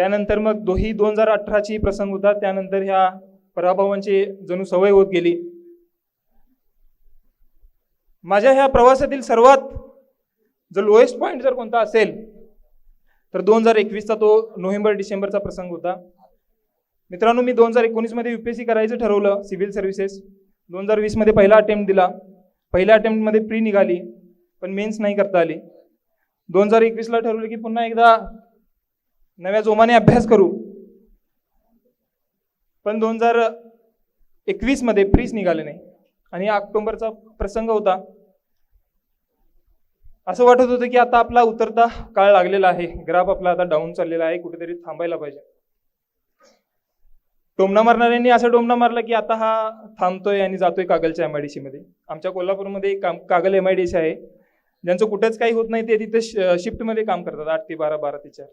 त्यानंतर मग दोही दोन हजार अठराची प्रसंग होता. त्यानंतर ह्या पराभवांची जणू सवय होत गेली. माझ्या ह्या प्रवासातील सर्वात जो लोएस्ट पॉईंट जर कोणता असेल तर दोन हजार एकवीसचा तो नोव्हेंबर डिसेंबरचा प्रसंग होता. मित्रांनो मी दोन हजार एकोणीसमध्ये यू पी एस सी करायचं ठरवलं सिव्हिल सर्व्हिसेस. दोन हजार वीसमध्ये पहिला अटेम्प्ट दिला. पहिल्या अटेम्प्टमध्ये प्री निघाली पण मेन्स नाही करता आली. दोन हजार एकवीसला ठरवलं की पुन्हा एकदा नव्या जोमाने अभ्यास करू. पण दोन हजार एकवीसमध्ये प्रीच निघाले नाही. आणि ऑक्टोबरचा प्रसंग होता. असं वाटत होतं की आता आपला उतरता काळ लागलेला आहे. ग्राफ आपला आता डाऊन चाललेला आहे. कुठेतरी थांबायला पाहिजे. टोमणा मारणाऱ्यांनी असं टोमणा मारला की आता हा थांबतोय आणि जातोय कागलच्या एम आय डी सी मध्ये. आमच्या कोल्हापूरमध्ये एक काम Kagal M I D C आहे. ज्यांचं कुठेच काही होत नाही ते तिथे शिफ्टमध्ये काम करतात. आठ ते बारा बारा ते चार.